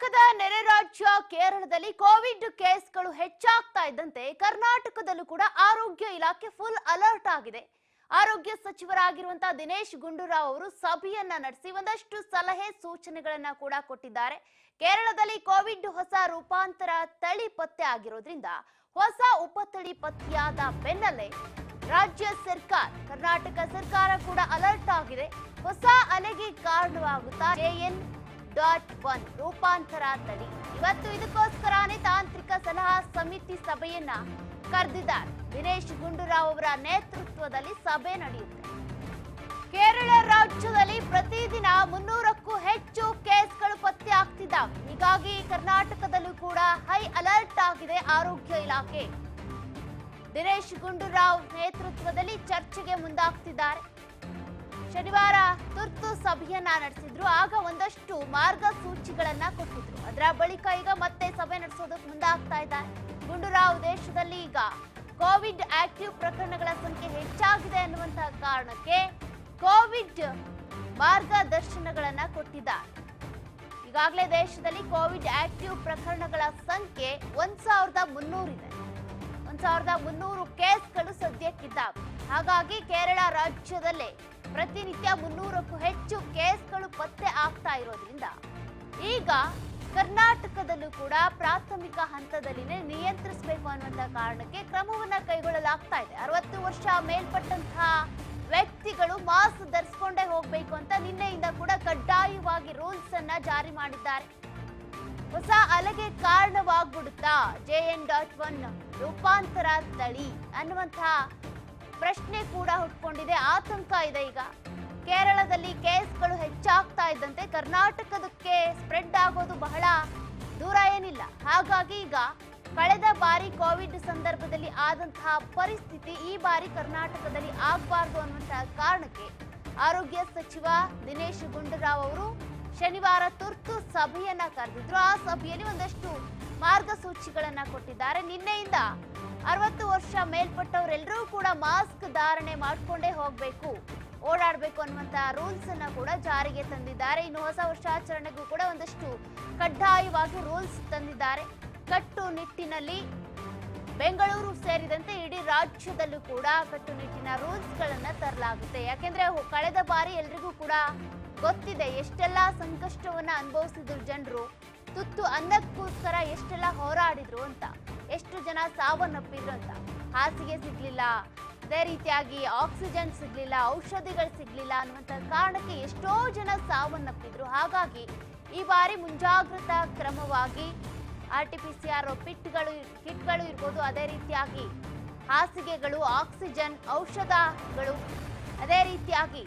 ಪಕ್ಕದ ನೆರೆ ರಾಜ್ಯ ಕೇರಳದಲ್ಲಿ ಕೋವಿಡ್ ಕೇಸ್ಗಳು ಹೆಚ್ಚಾಗ್ತಾ ಇದ್ದಂತೆ ಕರ್ನಾಟಕದಲ್ಲೂ ಕೂಡ ಆರೋಗ್ಯ ಇಲಾಖೆ ಫುಲ್ ಅಲರ್ಟ್ ಆಗಿದೆ. ಆರೋಗ್ಯ ಸಚಿವರಾಗಿರುವಂತಹ ದಿನೇಶ್ ಗುಂಡೂರಾವ್ ಅವರು ಸಭೆಯನ್ನ ನಡೆಸಿ ಒಂದಷ್ಟು ಸಲಹೆ ಸೂಚನೆಗಳನ್ನ ಕೂಡ ಕೊಟ್ಟಿದ್ದಾರೆ. ಕೇರಳದಲ್ಲಿ ಕೋವಿಡ್ ಹೊಸ ರೂಪಾಂತರ ತಳಿ ಪತ್ತೆ ಆಗಿರೋದ್ರಿಂದ ಹೊಸ ಉಪತಳಿ ಪತ್ತೆಯಾದ ಬೆನ್ನಲ್ಲೇ ರಾಜ್ಯ ಸರ್ಕಾರ, ಕರ್ನಾಟಕ ಸರ್ಕಾರ ಕೂಡ ಅಲರ್ಟ್ ಆಗಿದೆ. ಹೊಸ ಅಲೆಗೆ ಕಾರಣವಾಗುತ್ತಾ ಜೆಎನ್ ಡಾಟ್ ಒನ್ ರೂಪಾಂತರ ತಡಿ ಇವತ್ತು ಇದಕ್ಕೋಸ್ಕರನೇ ತಾಂತ್ರಿಕ ಸಲಹಾ ಸಮಿತಿ ಸಭೆಯನ್ನ ಕರೆದಿದ್ದಾರೆ. ದಿನೇಶ್ ಗುಂಡೂರಾವ್ ಅವರ ನೇತೃತ್ವದಲ್ಲಿ ಸಭೆ ನಡೆಯುತ್ತೆ. ಕೇರಳ ರಾಜ್ಯದಲ್ಲಿ ಪ್ರತಿದಿನ ಮುನ್ನೂರಕ್ಕೂ ಹೆಚ್ಚು ಕೇಸ್ಗಳು ಪತ್ತೆ ಆಗ್ತಿದ್ದಾವೆ. ಹೀಗಾಗಿ ಕರ್ನಾಟಕದಲ್ಲೂ ಕೂಡ ಹೈ ಅಲರ್ಟ್ ಆಗಿದೆ ಆರೋಗ್ಯ ಇಲಾಖೆ. ದಿನೇಶ್ ಗುಂಡೂರಾವ್ ನೇತೃತ್ವದಲ್ಲಿ ಚರ್ಚೆಗೆ ಮುಂದಾಗ್ತಿದ್ದಾರೆ. ಶನಿವಾರ ತುರ್ತು ಸಭೆಯನ್ನ ನಡೆಸಿದ್ರು. ಆಗ ಒಂದಷ್ಟು ಮಾರ್ಗಸೂಚಿಗಳನ್ನ ಕೊಟ್ಟಿದ್ರು. ಅದರ ಬಳಿಕ ಈಗ ಮತ್ತೆ ಸಭೆ ನಡೆಸೋದಕ್ಕೆ ಮುಂದಾಗ್ತಾ ಇದ್ದಾರೆ ಗುಂಡೂರಾವ್ ದೇಶದಲ್ಲಿ ಈಗ ಕೋವಿಡ್ ಆಕ್ಟಿವ್ ಪ್ರಕರಣಗಳ ಸಂಖ್ಯೆ ಹೆಚ್ಚಾಗಿದೆ ಅನ್ನುವಂತಹ ಕಾರಣಕ್ಕೆ ಕೋವಿಡ್ ಮಾರ್ಗದರ್ಶನಗಳನ್ನ ಕೊಟ್ಟಿದ್ದಾರೆ. ಈಗಾಗಲೇ ದೇಶದಲ್ಲಿ ಕೋವಿಡ್ ಆಕ್ಟಿವ್ ಪ್ರಕರಣಗಳ ಸಂಖ್ಯೆ ಒಂದ್ ಸಾವಿರದ ಮುನ್ನೂರಿದೆ ಒಂದ್ ಸಾವಿರದ ಮುನ್ನೂರು ಕೇಸ್ಗಳು ಸದ್ಯಕ್ಕಿದ್ದಾವೆ. ಹಾಗಾಗಿ ಕೇರಳ ರಾಜ್ಯದಲ್ಲೇ ಪ್ರತಿನಿತ್ಯ ಮುನ್ನೂರಕ್ಕೂ ಹೆಚ್ಚು ಕೇಸ್ಗಳು ಪತ್ತೆ ಆಗ್ತಾ ಇರೋದ್ರಿಂದ ಈಗ ಕರ್ನಾಟಕದಲ್ಲೂ ಕೂಡ ಪ್ರಾಥಮಿಕ ಹಂತದಲ್ಲಿನೇ ನಿಯಂತ್ರಿಸಬೇಕು ಅನ್ನುವಂತಹ ಕಾರಣಕ್ಕೆ ಕ್ರಮವನ್ನ ಕೈಗೊಳ್ಳಲಾಗ್ತಾ ಇದೆ. ಅರವತ್ತು ವರ್ಷ ಮೇಲ್ಪಟ್ಟಂತಹ ವ್ಯಕ್ತಿಗಳು ಮಾಸ್ಕ್ ಧರಿಸ್ಕೊಂಡೇ ಹೋಗ್ಬೇಕು ಅಂತ ನಿನ್ನೆಯಿಂದ ಕೂಡ ಕಡ್ಡಾಯವಾಗಿ ರೂಲ್ಸ್ ಅನ್ನ ಜಾರಿ ಮಾಡಿದ್ದಾರೆ. ಹೊಸ ಅಲೆಗೆ ಕಾರಣವಾಗ್ಬಿಡುತ್ತಾ ಜೆಎನ್ ಡಾಟ್ ಒನ್ ರೂಪಾಂತರ ತಳಿ ಅನ್ನುವಂತಹ ಪ್ರಶ್ನೆ ಕೂಡ ಹುಟ್ಕೊಂಡಿದೆ, ಆತಂಕ ಇದೆ ಈಗ. ಕೇರಳದಲ್ಲಿ ಕೇಸ್ಗಳು ಹೆಚ್ಚಾಗ್ತಾ ಇದ್ದಂತೆ ಕರ್ನಾಟಕದಕ್ಕೆ ಸ್ಪ್ರೆಡ್ ಆಗೋದು ಬಹಳ ದೂರ ಏನಿಲ್ಲ. ಹಾಗಾಗಿ ಈಗ ಕಳೆದ ಬಾರಿ ಕೋವಿಡ್ ಸಂದರ್ಭದಲ್ಲಿ ಆದಂತಹ ಪರಿಸ್ಥಿತಿ ಈ ಬಾರಿ ಕರ್ನಾಟಕದಲ್ಲಿ ಆಗಬಾರ್ದು ಅನ್ನುವಂತಹ ಕಾರಣಕ್ಕೆ ಆರೋಗ್ಯ ಸಚಿವ ದಿನೇಶ್ ಗುಂಡೂರಾವ್ ಅವರು ಶನಿವಾರ ತುರ್ತು ಸಭೆಯನ್ನ ಕರೆದಿದ್ರು. ಆ ಸಭೆಯಲ್ಲಿ ಒಂದಷ್ಟು ಮಾರ್ಗಸೂಚಿಗಳನ್ನ ಕೊಟ್ಟಿದ್ದಾರೆ. ನಿನ್ನೆಯಿಂದ ಅರವತ್ತು ವರ್ಷ ಮೇಲ್ಪಟ್ಟವರೆಲ್ಲರೂ ಕೂಡ ಮಾಸ್ಕ್ ಧಾರಣೆ ಮಾಡ್ಕೊಂಡೇ ಹೋಗ್ಬೇಕು. ಓಡಾಡಬೇಕು ಅನ್ನುವಂತ ರೂಲ್ಸ್ ಅನ್ನ ಕೂಡ ಜಾರಿಗೆ ತಂದಿದ್ದಾರೆ. ಇನ್ನು ಹೊಸ ವರ್ಷಾಚರಣೆಗೂ ಕೂಡ ಒಂದಷ್ಟು ಕಡ್ಡಾಯವಾಗಿ ರೂಲ್ಸ್ ತಂದಿದ್ದಾರೆ. ಕಟ್ಟುನಿಟ್ಟಿನಲ್ಲಿ ಬೆಂಗಳೂರು ಸೇರಿದಂತೆ ಇಡೀ ರಾಜ್ಯದಲ್ಲೂ ಕೂಡ ಕಟ್ಟುನಿಟ್ಟಿನ ರೂಲ್ಸ್ ಗಳನ್ನ ತರಲಾಗುತ್ತೆ. ಯಾಕೆಂದ್ರೆ ಕಳೆದ ಬಾರಿ ಎಲ್ರಿಗೂ ಕೂಡ ಗೊತ್ತಿದೆ. ಎಷ್ಟೆಲ್ಲ ಸಂಕಷ್ಟವನ್ನ ಅನುಭವಿಸಿದ್ರು ಜನರು. ತುತ್ತು ಅನ್ನಕ್ಕೋಸ್ಕರ ಎಷ್ಟೆಲ್ಲ ಹೋರಾಡಿದ್ರು ಅಂತ, ಎಷ್ಟು ಜನ ಸಾವನ್ನಪ್ಪಿದ್ರು ಅಂತ. ಹಾಸಿಗೆ ಸಿಗ್ಲಿಲ್ಲ, ಅದೇ ರೀತಿಯಾಗಿ ಆಕ್ಸಿಜನ್ ಸಿಗ್ಲಿಲ್ಲ, ಔಷಧಿಗಳು ಸಿಗ್ಲಿಲ್ಲ ಅನ್ನುವಂತ ಕಾರಣಕ್ಕೆ ಎಷ್ಟೋ ಜನ ಸಾವನ್ನಪ್ಪಿದ್ರು. ಹಾಗಾಗಿ ಈ ಬಾರಿ ಮುಂಜಾಗ್ರತಾ ಕ್ರಮವಾಗಿ R T P C R ಪಿಟ್ಗಳು ಕಿಟ್ಗಳು ಇರ್ಬೋದು, ಅದೇ ರೀತಿಯಾಗಿ ಹಾಸಿಗೆಗಳು, ಆಕ್ಸಿಜನ್, ಔಷಧಗಳು, ಅದೇ ರೀತಿಯಾಗಿ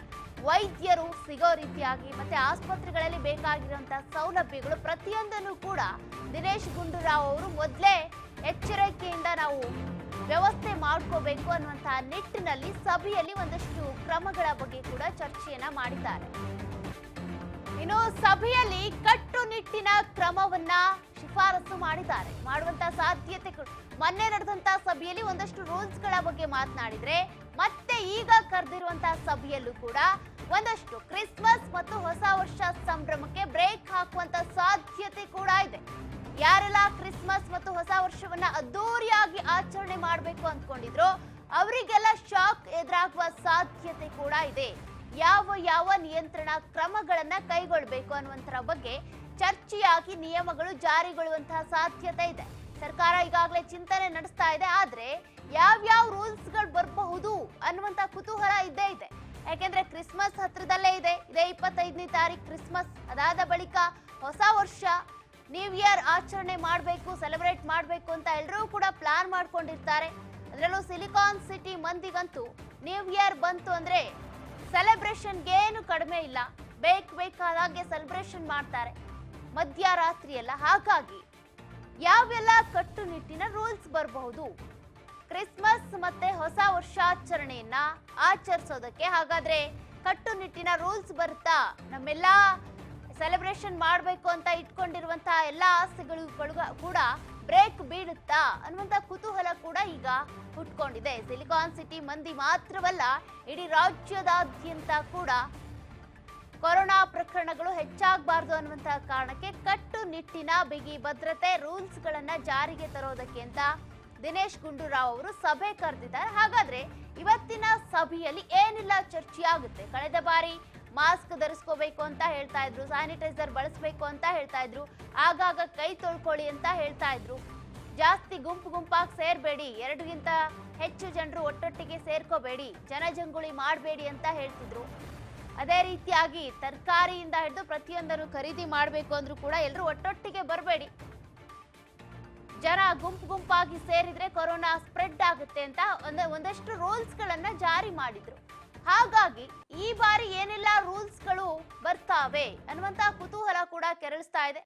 ವೈದ್ಯರು ಸಿಗೋ ರೀತಿಯಾಗಿ ಮತ್ತೆ ಆಸ್ಪತ್ರೆಗಳಲ್ಲಿ ಬೇಕಾಗಿರುವಂತಹ ಸೌಲಭ್ಯಗಳು ಪ್ರತಿಯೊಂದನ್ನು ಕೂಡ ದಿನೇಶ್ ಗುಂಡೂರಾವ್ ಅವರು ಮೊದಲೇ ಎಚ್ಚರಿಕೆಯಿಂದ ನಾವು ವ್ಯವಸ್ಥೆ ಮಾಡ್ಕೋಬೇಕು ಅನ್ನುವಂತಹ ನಿಟ್ಟಿನಲ್ಲಿ ಸಭೆಯಲ್ಲಿ ಒಂದಷ್ಟು ಕ್ರಮಗಳ ಬಗ್ಗೆ ಕೂಡ ಚರ್ಚೆಯನ್ನ ಮಾಡಿದ್ದಾರೆ. ಇನ್ನು ಸಭೆಯಲ್ಲಿ ಕಟ್ಟುನಿಟ್ಟಿನ ಕ್ರಮವನ್ನ ಶಿಫಾರಸು ಮಾಡಿದ್ದಾರೆ. ಮಾಡುವಂತ ಸಾಧ್ಯತೆ ಮೊನ್ನೆ ನಡೆದಂತಹ ಸಭೆಯಲ್ಲಿ ಒಂದಷ್ಟು ರೂಲ್ಸ್ಗಳ ಬಗ್ಗೆ ಮಾತನಾಡಿದ್ರೆ ಮತ್ತೆ ಈಗ ಕರೆದಿರುವಂತಹ ಸಭೆಯಲ್ಲೂ ಕೂಡ ಒಂದಷ್ಟು ಕ್ರಿಸ್ಮಸ್ ಮತ್ತು ಹೊಸ ವರ್ಷ ಸಂಭ್ರಮಕ್ಕೆ ಬ್ರೇಕ್ ಹಾಕುವಂತ ಸಾಧ್ಯತೆ ಕೂಡ ಇದೆ. ಯಾರೆಲ್ಲ ಕ್ರಿಸ್ಮಸ್ ಮತ್ತು ಹೊಸ ವರ್ಷವನ್ನ ಅದ್ದೂರಿಯಾಗಿ ಆಚರಣೆ ಮಾಡಬೇಕು ಅಂದ್ಕೊಂಡಿದ್ರು ಅವರಿಗೆಲ್ಲ ಶಾಕ್ ಎದುರಾಗುವ ಸಾಧ್ಯತೆ ಕೂಡ ಇದೆ. ಯಾವ ಯಾವ ನಿಯಂತ್ರಣ ಕ್ರಮಗಳನ್ನ ಕೈಗೊಳ್ಳಬೇಕು ಅನ್ನುವಂತರ ಬಗ್ಗೆ ಚರ್ಚೆಯಾಗಿ ನಿಯಮಗಳು ಜಾರಿಗೊಳ್ಳುವಂತಹ ಸಾಧ್ಯತೆ ಇದೆ. ಸರ್ಕಾರ ಈಗಾಗಲೇ ಚಿಂತನೆ ನಡೆಸ್ತಾ ಇದೆ, ಆದ್ರೆ ಯಾವ್ಯಾವ ರೂಲ್ಸ್ಗಳು ಬರಬಹುದು ಅನ್ನುವಂತ ಕುತೂಹಲ ಇದ್ದೇ ಇದೆ. ಯಾಕೆಂದ್ರೆ ಕ್ರಿಸ್ಮಸ್ ಹತ್ರದಲ್ಲೇ ಇದೆ. ಇದೇ ಇಪ್ಪತ್ತೈದನೇ ತಾರೀಕು ಕ್ರಿಸ್ಮಸ್. ಅದಾದ ಬಳಿಕ ಹೊಸ ವರ್ಷ ನ್ಯೂ ಇಯರ್ ಆಚರಣೆ ಮಾಡಬೇಕು ಸೆಲೆಬ್ರೇಟ್ ಮಾಡಬೇಕು ಅಂತ ಎಲ್ಲರೂ ಕೂಡ ಪ್ಲಾನ್ ಮಾಡ್ಕೊಂಡಿರ್ತಾರೆ. ಅದರಲ್ಲೂ ಸಿಲಿಕಾನ್ ಸಿಟಿ ಮಂದಿಗಂತೂ ನ್ಯೂ ಇಯರ್ ಬಂತು ಅಂದ್ರೆ ಸೆಲೆಬ್ರೇಷನ್ಗೆ ಏನು ಕಡಿಮೆ ಇಲ್ಲ. ಬೇಕು ಬೇಕಾದಾಗೆ ಸೆಲೆಬ್ರೇಷನ್ ಮಾಡ್ತಾರೆ. ಮಧ್ಯರಾತ್ರಿ ಎಲ್ಲ ಹಾಗಾಗಿ ಯಾವೆಲ್ಲ ಕಟ್ಟುನಿಟ್ಟಿನ ರೂಲ್ಸ್ ಬರಬಹುದು? ಕ್ರಿಸ್ಮಸ್ ಮತ್ತೆ ಹೊಸ ವರ್ಷಾಚರಣೆಯನ್ನ ಆಚರಿಸೋದಕ್ಕೆ ಹಾಗಾದ್ರೆ ಕಟ್ಟುನಿಟ್ಟಿನ ರೂಲ್ಸ್ ಬರುತ್ತಾ? ನಮ್ಮೆಲ್ಲ ಸೆಲೆಬ್ರೇಷನ್ ಮಾಡಬೇಕು ಅಂತ ಇಟ್ಕೊಂಡಿರುವಂತಹ ಎಲ್ಲ ಆಸೆಗಳು ಕೂಡ ಬ್ರೇಕ್ ಬೀಳುತ್ತಾ? ಅನ್ನುವಂತ ಕುತೂಹಲ ಕೂಡ ಈಗ ಹುಟ್ಕೊಂಡಿದೆ. ಸಿಲಿಕಾನ್ ಸಿಟಿ ಮಂದಿ ಮಾತ್ರವಲ್ಲ, ಇಡೀ ರಾಜ್ಯದಾದ್ಯಂತ ಕೂಡ ಕೊರೋನಾ ಪ್ರಕರಣಗಳು ಹೆಚ್ಚಾಗಬಾರ್ದು ಅನ್ನುವಂತಹ ಕಾರಣಕ್ಕೆ ಕಟ್ಟುನಿಟ್ಟಿನ ಬಿಗಿ ಭದ್ರತೆ ರೂಲ್ಸ್ಗಳನ್ನು ಜಾರಿಗೆ ತರೋದಕ್ಕೆ ಅಂತ ದಿನೇಶ್ ಗುಂಡೂರಾವ್ ಅವರು ಸಭೆ ಕರೆದಿದ್ದಾರೆ. ಹಾಗಾದ್ರೆ ಇವತ್ತಿನ ಸಭೆಯಲ್ಲಿ ಏನೆಲ್ಲ ಚರ್ಚೆಯಾಗುತ್ತೆ ಕಳೆದ ಬಾರಿ ಮಾಸ್ಕ್ ಧರಿಸ್ಕೋಬೇಕು ಅಂತ ಹೇಳ್ತಾ ಇದ್ರು, ಸ್ಯಾನಿಟೈಸರ್ ಬಳಸಬೇಕು ಅಂತ ಹೇಳ್ತಾ ಇದ್ರು, ಆಗಾಗ ಕೈ ತೊಳ್ಕೊಳ್ಳಿ ಅಂತ ಹೇಳ್ತಾ ಇದ್ರು. ಜಾಸ್ತಿ ಗುಂಪು ಗುಂಪಾಗಿ ಸೇರ್ಬೇಡಿ ಎರಡುಗಿಂತ ಹೆಚ್ಚು ಜನರು ಒಟ್ಟೊಟ್ಟಿಗೆ ಸೇರ್ಕೋಬೇಡಿ, ಜನಜಂಗುಳಿ ಮಾಡಬೇಡಿ ಅಂತ ಹೇಳ್ತಿದ್ರು. ಅದೇ ರೀತಿಯಾಗಿ ತರಕಾರಿಯಿಂದ ಹಿಡಿದು ಪ್ರತಿಯೊಂದನ್ನು ಖರೀದಿ ಮಾಡಬೇಕು ಅಂದ್ರೂ ಕೂಡ ಎಲ್ಲರೂ ಒಟ್ಟೊಟ್ಟಿಗೆ ಬರಬೇಡಿ. ಜನ ಗುಂಪು ಗುಂಪಾಗಿ ಸೇರಿದ್ರೆ ಕೊರೋನಾ ಸ್ಪ್ರೆಡ್ ಆಗುತ್ತೆ ಅಂತ ಒಂದ ಒಂದಷ್ಟು ರೂಲ್ಸ್ ಗಳನ್ನ ಜಾರಿ ಮಾಡಿದ್ರು. ಹಾಗಾಗಿ ಈ ಬಾರಿ ಏನೆಲ್ಲ ರೂಲ್ಸ್ಗಳು ಬರ್ತಾವೆ ಅನ್ನುವಂತ ಕುತೂಹಲ ಕೂಡ ಕೆರಳಿಸ್ತಾ ಇದೆ.